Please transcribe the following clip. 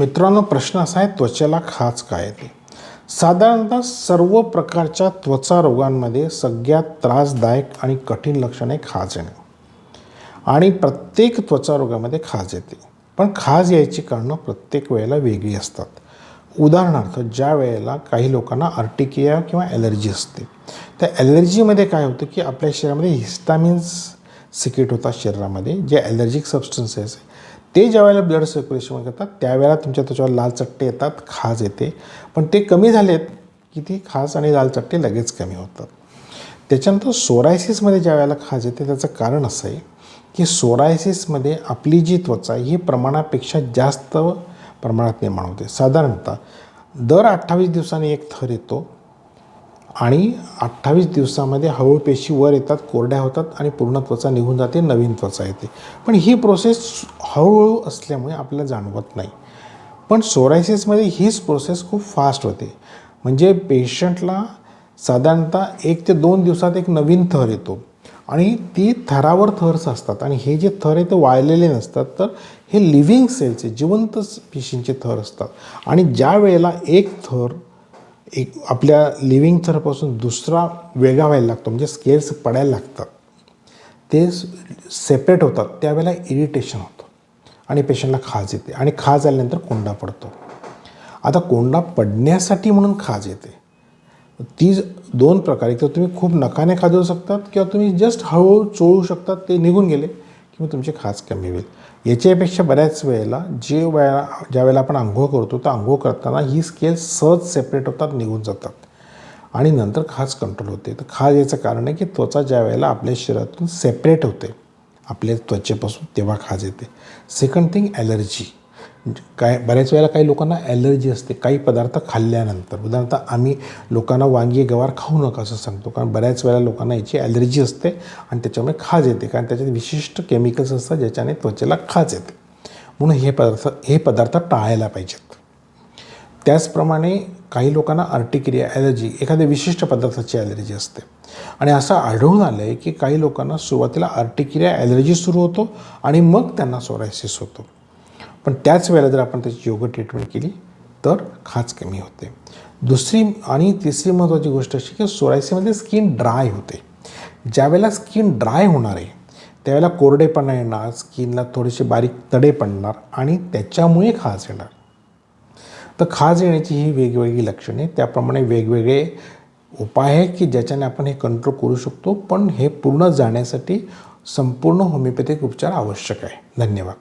मित्रांनो प्रश्न असा आहे त्वचेला खाज काय येते साधारणतः सर्व प्रकारच्या त्वचा रोगांमध्ये सगळ्यात त्रासदायक आणि कठीण लक्षण आहे खाज येणे आणि प्रत्येक त्वचा रोगामध्ये खाज येते. पण खाज यायची कारणं प्रत्येक वेळेला वेगळी असतात. उदाहरणार्थ ज्या वेळेला काही लोकांना आर्टिकिया किंवा ॲलर्जी असते त्या ॲलर्जीमध्ये काय होतं की आपल्या शरीरामध्ये हिस्टामिन्स सिक्रेट होतात शरीरामध्ये जे ॲलर्जिक सबस्टन्सेस आहे. ते ज्यावेळेला ब्लड सर्क्युलेशन करतात त्यावेळेला तुमच्या त्वचेवर लाल चट्टे येतात खाज येते. पण ते कमी झालेत की ती खाज आणि लाल चट्टे लगेच कमी होतात. त्याच्यानंतर सोरायसिसमध्ये ज्या वेळेला खाज येते त्याचं कारण असं आहे की सोरायसिसमध्ये आपली जी त्वचा आहे ही प्रमाणापेक्षा जास्त प्रमाणात निर्माण होते. साधारणतः दर अठ्ठावीस दिवसांनी एक थर येतो आणि अठ्ठावीस दिवसामध्ये हळूहळू पेशी वर येतात कोरड्या होतात आणि पूर्ण त्वचा निघून जाते नवीन त्वचा येते. पण ही प्रोसेस हळूहळू असल्यामुळे आपल्याला जाणवत नाही. पण सोरायसिसमध्ये हीच प्रोसेस खूप फास्ट होते. म्हणजे पेशंटला साधारणतः एक ते दोन दिवसात एक नवीन थर येतो. आणि ती थरावर थर्स असतात. आणि हे जे थर आहे ते वाळलेले नसतात. तर हे लिव्हिंग सेल्सचे जिवंत पेशींचे थर असतात. आणि ज्या वेळेला एक थर एक आपल्या लिव्हिंग थरपासून दुसरा वेगळा व्हायला लागतो म्हणजे स्केल्स पडायला लागतात ते सेपरेट होतात त्यावेळेला इरिटेशन होतं. आणि पेशंटला खाज येते. आणि खाज आल्यानंतर कोंडा पडतो. आता कोंडा पडण्यासाठी म्हणून खाज येते. ती दोन प्रकारे तर तुम्ही खूप नकाने खाजवू शकतात किंवा तुम्ही जस्ट हळूहळू चोळू शकतात ते निघून गेले. किंवा तुमची खाज कमी होईल. याच्यापेक्षा बऱ्याच वेळेला जे वेळा ज्या वेळेला आपण आंघोळ करतो तर आंघोळ करताना ही स्केल सहज सेपरेट होतात निघून जातात. आणि नंतर खाज कंट्रोल होते. तर खाज याचं कारण आहे की त्वचा ज्या वेळेला आपल्या शरीरातून सेपरेट होते आपल्या त्वचेपासून तेव्हा खाज येते. सेकंड थिंग ॲलर्जी म्हणजे काय बऱ्याच वेळेला काही लोकांना ॲलर्जी असते काही पदार्थ खाल्ल्यानंतर. उदाहरणार्थ आम्ही लोकांना वांगी गवार खाऊ नका असं सांगतो कारण बऱ्याच वेळेला लोकांना याची ॲलर्जी असते आणि त्याच्यामुळे खाज येते कारण त्याच्यात विशिष्ट केमिकल्स असतात ज्याच्याने त्वचेला खाज येते. म्हणून हे पदार्थ हे पदार्थ टाळायला पाहिजेत. त्याचप्रमाणे काही लोकांना आर्टिक्रिया ॲलर्जी एखाद्या विशिष्ट पदार्थाची ॲलर्जी असते. आणि असं आढळून आलं आहे की काही लोकांना सुरुवातीला आर्टिक्रिया ॲलर्जी सुरू होतो आणि मग त्यांना सोरायसिस होतो. पण त्याच वेळेला जर आपण त्याची योग्य ट्रीटमेंट केली तर खाज कमी होते. दुसरी आणि तिसरी महत्त्वाची गोष्ट अशी की सोरायसीमध्ये स्किन ड्राय होते. ज्यावेळेला स्किन ड्राय होणार आहे त्यावेळेला कोरडेपणा येणार स्किनला थोडेसे बारीक तडे पडणार आणि त्याच्यामुळे खाज येणार. तर खाज येण्याची ही वेगवेगळी लक्षणे त्याप्रमाणे वेगवेगळे उपाय आहे की ज्याच्याने आपण हे कंट्रोल करू शकतो पण हे पूर्ण जाण्यासाठी संपूर्ण होमिओपॅथिक उपचार आवश्यक आहे. धन्यवाद.